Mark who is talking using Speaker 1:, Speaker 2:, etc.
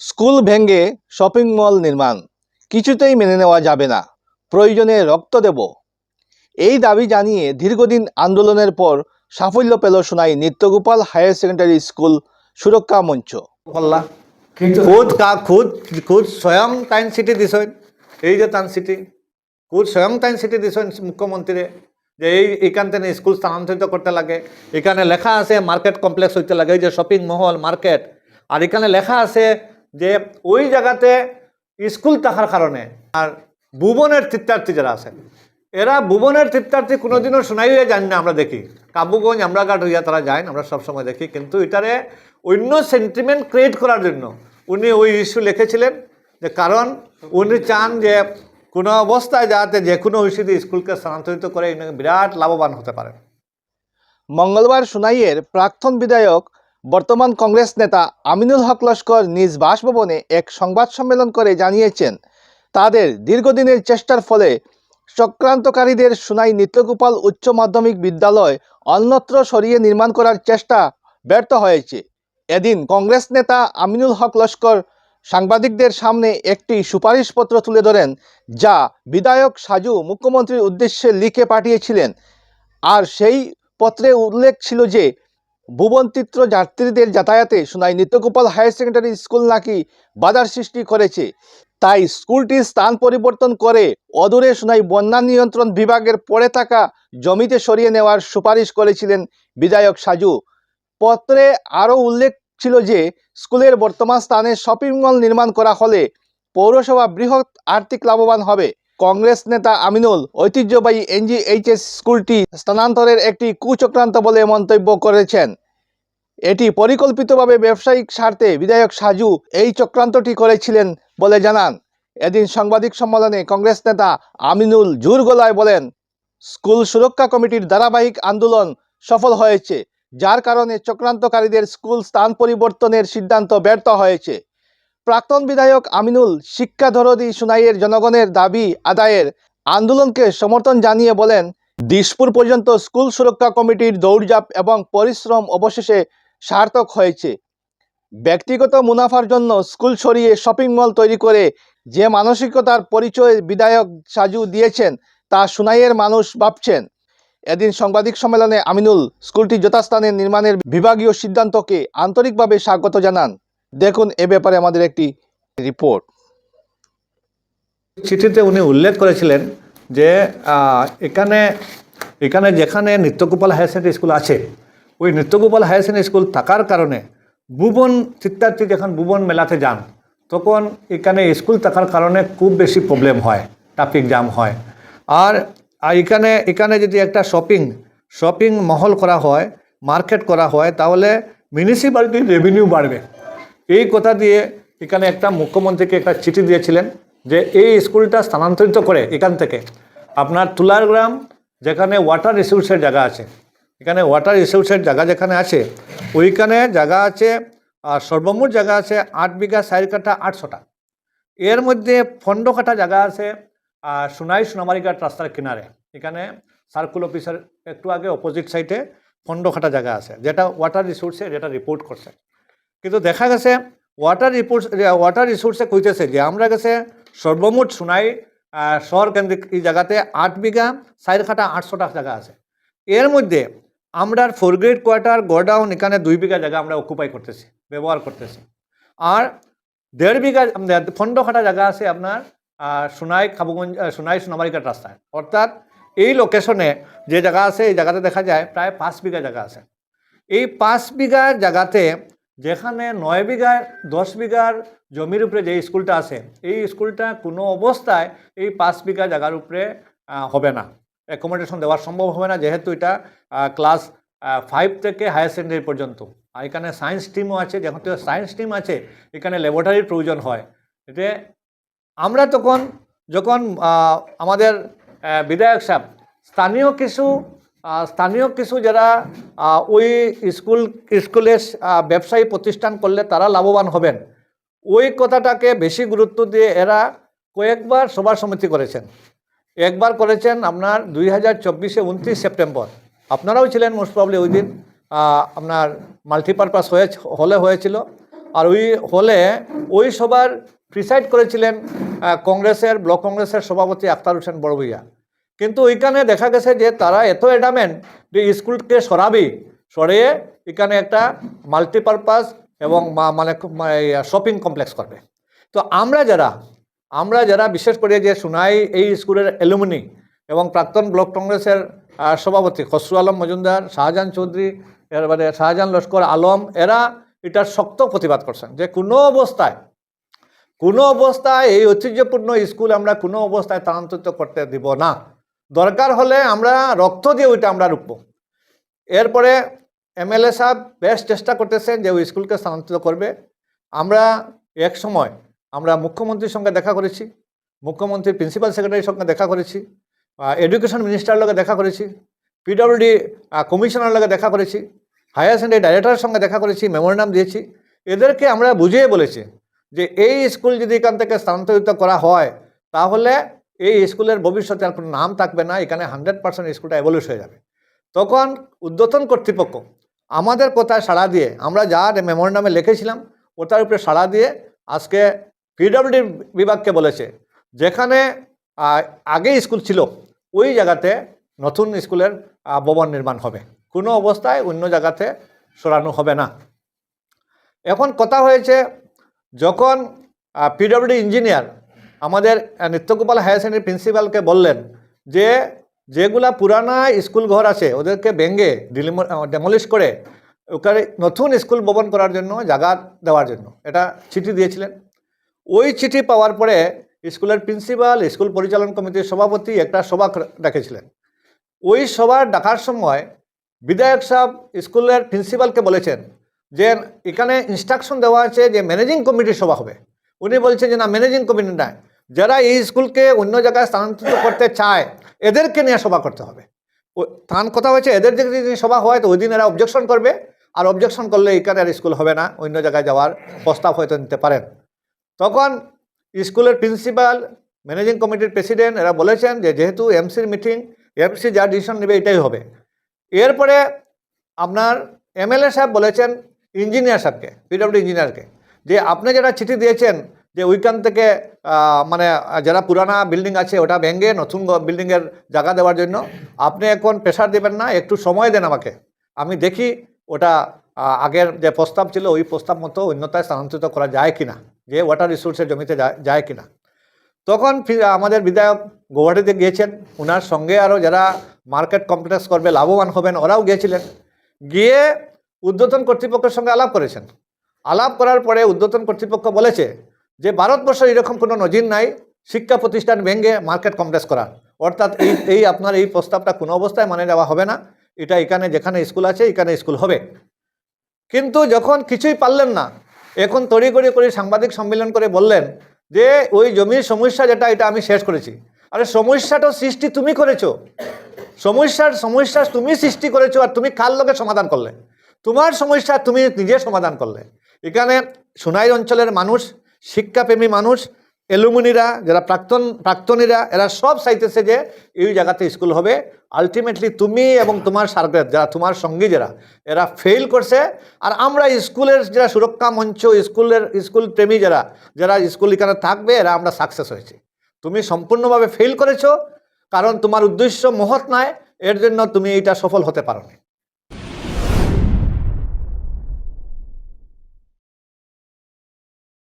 Speaker 1: School ভেঙে shopping mall নির্মাণ। কিছুতেই মেনে নেওয়া যাবে না। প্রয়োজনে রক্ত দেব। এই দাবি জানিয়ে দীর্ঘদিন আন্দোলনের পর সাফল্য পেল Sonai Nityagopal higher secondary school সুরক্ষা মঞ্চ।
Speaker 2: খুদ কা খুদ খুদ স্বয়ং টাইন সিটি দিছেন। এই যে টান সিটি খুদ স্বয়ং টাইন সিটি দিছেন মুখ্যমন্ত্রী। যে এই এখান থেকে স্কুল স্থানান্তরিত করতে লাগে। এখানে লেখা আছে মার্কেট কমপ্লেক্স হইতে লাগে। এই যে শপিং মহল মার্কেট। আর এখানে লেখা আছে যে ওই জায়গাতে স্কুল থাকার কারণে আর ভুবনের তীর্থার্থী যারা আছে, এরা ভুবনের তীর্থার্থী কোনোদিনও হয়ে যান না আমরা দেখি। কাবুগঞ্জ, আমরাঘাট হইয়া তারা যায়, আমরা সবসময় দেখি। কিন্তু এটারে অন্য সেন্টিমেন্ট ক্রিয়েট করার জন্য উনি ওই ইস্যু লিখেছিলেন যে কারণ উনি চান যে কোনো অবস্থায় যাতে যে কোনো ইস্যুতে স্কুলকে স্থানান্তরিত করে বিরাট লাভবান হতে পারেন।
Speaker 1: মঙ্গলবার সোনাইয়ের প্রাক্তন বিধায়ক বর্তমান কংগ্রেস নেতা আমিনুল হক লস্কর নিজ বাসভবনে এক সংবাদ সম্মেলন করে জানিয়েছেন, তাদের দীর্ঘদিনের চেষ্টার ফলে চক্রান্তকারীদের সোনাই নিত্যগোপাল উচ্চ মাধ্যমিক বিদ্যালয় অন্যত্র সরিয়ে নির্মাণ করার চেষ্টা ব্যর্থ হয়েছে। এদিন কংগ্রেস নেতা আমিনুল হক লস্কর সাংবাদিকদের সামনে একটি সুপারিশপত্র তুলে ধরেন, যা বিধায়ক সাজু মুখ্যমন্ত্রীর উদ্দেশ্যে লিখে পাঠিয়েছিলেন। আর সেই পত্রে উল্লেখ ছিল যে ভুবনচিত্র যাত্রীদের যাতায়াতে Sonai Nityagopal higher secondary school নাকি বাধার সৃষ্টি করেছে। তাই স্কুলটির স্থান পরিবর্তন করে অদূরে সোনাই বন্যা নিয়ন্ত্রণ বিভাগের পড়ে থাকা জমিতে সরিয়ে নেওয়ার সুপারিশ করেছিলেন বিধায়ক সাজু। পত্রে আরও উল্লেখ ছিল যে, স্কুলের বর্তমান স্থানে শপিং মল নির্মাণ করা হলে পৌরসভা বৃহৎ আর্থিক লাভবান হবে। কংগ্রেস নেতা আমিনুল, ঐতিহ্যবাহী এনজিএইচএস স্কুলটি স্থানান্তরের একটি কুচক্রান্ত বলে মন্তব্য করেছেন। এটি পরিকল্পিতভাবে ব্যবসায়িক স্বার্থে বিধায়ক সাজু এই চক্রান্তটি করেছিলেন বলে জানান। এদিন সাংবাদিক সম্মেলনে কংগ্রেস নেতা আমিনুল জোর গলায় বলেন, স্কুল সুরক্ষা কমিটির ধারাবাহিক আন্দোলন সফল হয়েছে, যার কারণে চক্রান্তকারীদের স্কুল স্থান পরিবর্তনের সিদ্ধান্ত ব্যর্থ হয়েছে। প্রাক্তন বিধায়ক আমিনুল শিক্ষা ধরদি সুনাইয়ের জনগণের দাবি আদায়ের আন্দোলনকে সমর্থন জানিয়ে বলেন দিশপুর পর্যন্ত স্কুল সুরক্ষা কমিটির দৌড়ঝাঁপ এবং পরিশ্রম অবশেষে সার্থক হয়েছে। ব্যক্তিগত মুনাফার জন্য স্কুল সরিয়ে শপিং মল তৈরি করে যে মানসিকতার পরিচয় বিধায়ক সাজু দিয়েছেন, তা সুনাইয়ের মানুষ ভাবছেন। এদিন সাংবাদিক সম্মেলনে আমিনুল স্কুলটি যথাস্থানে নির্মাণের বিভাগীয় সিদ্ধান্তকে আন্তরিকভাবে স্বাগত জানান। দেখুন, এ ব্যাপারে আমাদের একটি রিপোর্ট।
Speaker 2: চিঠিতে উনি উল্লেখ করেছিলেন যে এখানে এখানে যেখানে নিত্যগোপাল হায়ার সেকেন্ডারি স্কুল আছে, ওই নিত্যগোপাল হায়ার সেকেন্ডারি স্কুল থাকার কারণে ভুবন শিক্ষার্থী যখন ভুবন মেলাতে যান, তখন এখানে স্কুল থাকার কারণে খুব বেশি প্রবলেম হয় ট্রাফিক জ্যাম হয়। আর এখানে এখানে যদি একটা শপিং শপিং মহল করা হয় মার্কেট করা হয়, তাহলে মিউনিসিপ্যালিটির রেভিনিউ বাড়বে। এই কথা দিয়ে এখানে একটা মুখ্যমন্ত্রীকে একটা চিঠি দিয়েছিলেন যে এই স্কুলটা স্থানান্তরিত করে এখান থেকে। আপনার তুলার গ্রাম, যেখানে ওয়াটার রিসোর্সের জায়গা আছে। এখানে ওয়াটার রিসোর্সের জায়গা যেখানে আছে, ওইখানে জায়গা আছে, আর সর্বমোট জায়গা আছে আট বিঘা চার কাঠা আটশোটা। এর মধ্যে ফন্ড কাটা জায়গা আছে, আর সোনাই সোনামারিঘাট রাস্তার কিনারে। এখানে সার্কুল অফিসের একটু আগে অপোজিট সাইডে ফন্ড খাটা জায়গা আছে, যেটা ওয়াটার রিসোর্সে যেটা রিপোর্ট করছে। কিন্তু দেখা গেছে ওয়াটার রিপোর্টস ওয়াটার রিসোর্সে কইতেছে যে আমরা গেছে সর্বমোট সোনাই শহর কেন্দ্রিক এই জায়গাতে আট বিঘা চার খাটা আটশোটা জায়গা আছে। এর মধ্যে আমরা ফোর গ্রেড কোয়ার্টার গোডাউন এখানে দুই বিঘা জায়গা আমরা অকুপাই করতেছি, ব্যবহার করতেছি। আর দেড় বিঘা ফন্ড খাটা জায়গা আছে আপনার সোনাই খাবুগঞ্জ সোনাই সোনামারিঘাট রাস্তায়। অর্থাৎ এই লোকেশনে যে জায়গা আছে, এই জায়গাতে দেখা যায় প্রায় পাঁচ বিঘা জায়গা আছে। এই পাঁচ বিঘার জায়গাতে যেখানে নয় বিঘার দশ বিঘার জমির উপরে যে স্কুলটা আছে, এই স্কুলটা কোনো অবস্থায় এই পাঁচ বিঘা জায়গার উপরে হবে না। অ্যাকোমোডেশন দেওয়া সম্ভব হবে না, যেহেতু এটা ক্লাস ফাইভ থেকে হায়ার সেকেন্ডারি পর্যন্ত। আর এখানে সায়েন্স টিমও আছে, যেহেতু সায়েন্স টিম আছে, এখানে ল্যাবরেটরির প্রয়োজন হয়। এতে আমরা তখন, যখন আমাদের বিধায়ক সাহেব, স্থানীয় কিছু স্থানীয় কিছু যারা ওই স্কুল, স্কুলে ব্যবসায়ী প্রতিষ্ঠান করলে তারা লাভবান হবেন। ওই কথাটাকে বেশি গুরুত্ব দিয়ে এরা কয়েকবার সভা সমিতি করেছেন। একবার করেছেন আপনার দুই হাজার চব্বিশে উনত্রিশ সেপ্টেম্বর। আপনারাও ছিলেন মোস্ট প্রবলি ওই দিন আপনার মাল্টিপারপাস হয়ে হলে হয়েছিল। আর ওই হলে ওই সবার প্রিসাইড করেছিলেন কংগ্রেসের, ব্লক কংগ্রেসের সভাপতি আখতার হোসেন বড়ভূইয়া কিন্তু ওইখানে দেখা গেছে যে তারা এত এডামেন্ট যে স্কুলকে সরাবি, সরিয়ে এখানে একটা মাল্টিপারপাস এবং মানে শপিং কমপ্লেক্স করবে। তো আমরা যারা আমরা যারা বিশেষ করে যে সুনাই এই স্কুলের অ্যালুমিনি এবং প্রাক্তন ব্লক কংগ্রেসের সভাপতি খসরু আলম মজুমদার, শাহজাহান চৌধুরী এরপরে শাহজাহান লস্কর আলম, এরা এটার শক্ত প্রতিবাদ করছেন যে কোনো অবস্থায় কোনো অবস্থায় এই ঐতিহ্যপূর্ণ স্কুল আমরা কোনো অবস্থায় স্থানান্তরিত করতে দিব না। দরকার হলে আমরা রক্ত দিয়ে ওইটা আমরা রুখবো। এরপরে এমএলএ সাহেব বেশ চেষ্টা করতেছেন যে ওই স্কুলকে স্থানান্তরিত করবে। আমরা এক সময় আমরা মুখ্যমন্ত্রীর সঙ্গে দেখা করেছি মুখ্যমন্ত্রী প্রিন্সিপাল সেক্রেটারির সঙ্গে দেখা করেছি এডুকেশন মিনিস্টারের লগে দেখা করেছি, পিডব্লিউডি কমিশনার লগে দেখা করেছি, হায়ার সেকেন্ডারি ডাইরেক্টরের সঙ্গে দেখা করেছি, মেমোরান্ডাম দিয়েছি। এদেরকে আমরা বুঝিয়ে বলেছি যে এই স্কুল যদি এখান থেকে স্থানান্তরিত করা হয়, তাহলে এই স্কুলের ভবিষ্যতে আর কোনো নাম থাকবে না, এখানে হান্ড্রেড পার্সেন্ট স্কুলটা এভলিউশ হয়ে যাবে। তখন উদ্যতন কর্তৃপক্ষ আমাদের কথায় সাড়া দিয়ে, আমরা যা মেমোরান্ডামে লিখেছিলাম, ওটার উপরে সাড়া দিয়ে আজকে পিডব্লিউডি বিভাগকে বলেছে, যেখানে আগে স্কুল ছিল, ওই জায়গাতে নতুন স্কুলের ভবন নির্মাণ হবে। কোনো অবস্থায় অন্য জায়গাতে সরানো হবে না। এখন কথা হয়েছে, যখন পিডব্লিউডি ইঞ্জিনিয়ার আমাদের নিত্যগোপাল হায়ার সেকেন্ডারি প্রিন্সিপালকে বললেন যে যেগুলা পুরানা স্কুল ঘর আছে, ওদেরকে ভেঙে ডেমলিশ করে ওখানে নতুন স্কুল ভবন করার জন্য জায়গা দেওয়ার জন্য। এটা চিঠি দিয়েছিলেন। ওই চিঠি পাওয়ার পরে স্কুলের প্রিন্সিপাল, স্কুল পরিচালন কমিটির সভাপতি একটা সভা ডেকেছিলেন। ওই সভা ডাকার সময় বিধায়ক সাহেব স্কুলের প্রিন্সিপালকে বলেছেন যে এখানে ইনস্ট্রাকশন দেওয়া আছে যে ম্যানেজিং কমিটির সভা হবে। উনি বলছেন যে না ম্যানেজিং কমিটি নয় যারা এই স্কুলকে অন্য জায়গায় স্থানান্তরিত করতে চায়, এদেরকে নিয়ে সভা করতে হবে। তার কথা হয়েছে, এদের যদি সভা হয়, তো ওই দিন এরা অবজেকশন করবে। আর অবজেকশন করলে এখানে আর স্কুল হবে না, অন্য জায়গায় যাওয়ার প্রস্তাব হয়তো নিতে পারেন। তখন স্কুলের প্রিন্সিপাল ম্যানেজিং কমিটির প্রেসিডেন্ট এরা বলেছেন যে, যেহেতু এমসির মিটিং এমসি যা ডিসিশন নেবে এটাই হবে। এরপরে আপনার এমএলএ সাহেব বলেছেন ইঞ্জিনিয়ার সাহেবকে পিডব্লিউ ইঞ্জিনিয়ারকে যে আপনি যারা চিঠি দিয়েছেন যে ওইখান থেকে মানে যারা পুরানা বিল্ডিং আছে, ওটা ভেঙে নতুন বিল্ডিংয়ের জায়গা দেওয়ার জন্য আপনি এখন প্রেশার দেবেন না, একটু সময় দেন আমাকে। আমি দেখি ওটা আগের যে প্রস্তাব ছিল, ওই প্রস্তাব মতো অন্যতায় স্থানান্তরিত করা যায় কিনা, যে ওয়াটার রিসোর্সের জমিতে যায় যায় কিনা। তখন আমাদের বিধায়ক গৌহাটিতে গিয়েছেন ওনার সঙ্গে আরও যারা মার্কেট কমপ্লেক্স করবে, লাভবান হবেন, ওরাও গিয়েছিলেন। গিয়ে উদ্যোতন কর্তৃপক্ষের সঙ্গে আলাপ করেছেন। আলাপ করার পরে উদ্যোতন কর্তৃপক্ষ বলেছে যে ভারতবর্ষের এরকম কোনো নজির নাই, শিক্ষা প্রতিষ্ঠান ভেঙে মার্কেট কমপ্লেক্স করার অর্থাৎ এই এই আপনার এই প্রস্তাবটা কোনো অবস্থায় মানে নেওয়া হবে না। এটা এখানে যেখানে স্কুল আছে, এখানে স্কুল হবে। কিন্তু যখন কিছুই পারলেন না, এখন তড়িঘড়ি করে সাংবাদিক সম্মেলন করে বললেন যে, ওই জমির সমস্যা যেটা, এটা আমি শেষ করেছি। আরে সমস্যাটা সৃষ্টি তুমি করেছ। সমস্যার, সমস্যা তুমি সৃষ্টি করেছ আর তুমি কার লোকে সমাধান করলে? তোমার সমস্যা তুমি নিজে সমাধান করলে। এখানে সোনাই অঞ্চলের মানুষ শিক্ষাপ্রেমী মানুষ, এলুমিনিরা, যারা প্রাক্তন, প্রাক্তনীরা, এরা সব চাইতেছে যে এই জায়গাতে স্কুল হবে। আলটিমেটলি তুমি এবং তোমার সার্ভের যারা তোমার সঙ্গী যারা, এরা ফেল করছে। আর আমরা স্কুলের যারা সুরক্ষা মঞ্চ স্কুলের স্কুল প্রেমী যারা যারা স্কুল এখানে থাকবে, এরা আমরা সাকসেস হয়েছি। তুমি সম্পূর্ণভাবে ফেল করেছ, কারণ তোমার উদ্দেশ্য মহৎ নয়, এর জন্য তুমি এটা সফল হতে পারো না